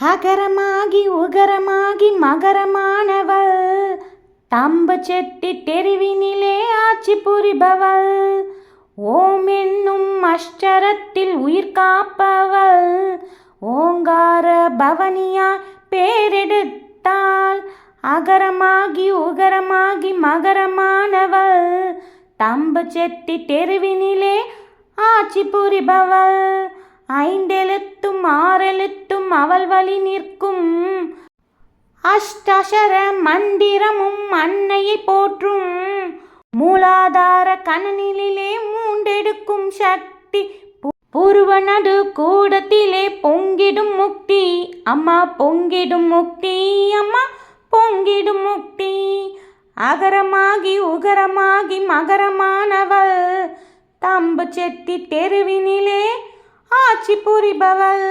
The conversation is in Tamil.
அகரமாகி உகரமாகி மகரமானவள். தம்ப செட்டி தெருவினிலே ஆட்சி புரிபவள். ஓம் என்னும் அஷ்டரத்தில் உயிர் காப்பவள். ஓங்கார பவனியா பேரெடுத்தாள். அகரமாகி உகரமாகி மகரமானவள். தம்ப செட்டி தெருவினிலே ஆட்சி புரிபவள். ஐந்தெழுத்து ஆறெழுத்தும் அவள் வழி நிற்கும். அஷ்டசர மந்திரமும் அன்னையை போற்றும். மூலாதார கணனிலே மூண்டெடுக்கும் சக்தி பூர்வ நடு கூடத்திலே பொங்கிடும் முக்தி. அம்மா பொங்கிடும் முக்தி. அம்மா பொங்கிடும் முக்தி. அகரமாகி உகரமாகி மகரமானவள். தம்பு செத்தி தெருவினிலே ஆட்சி புரிபவள்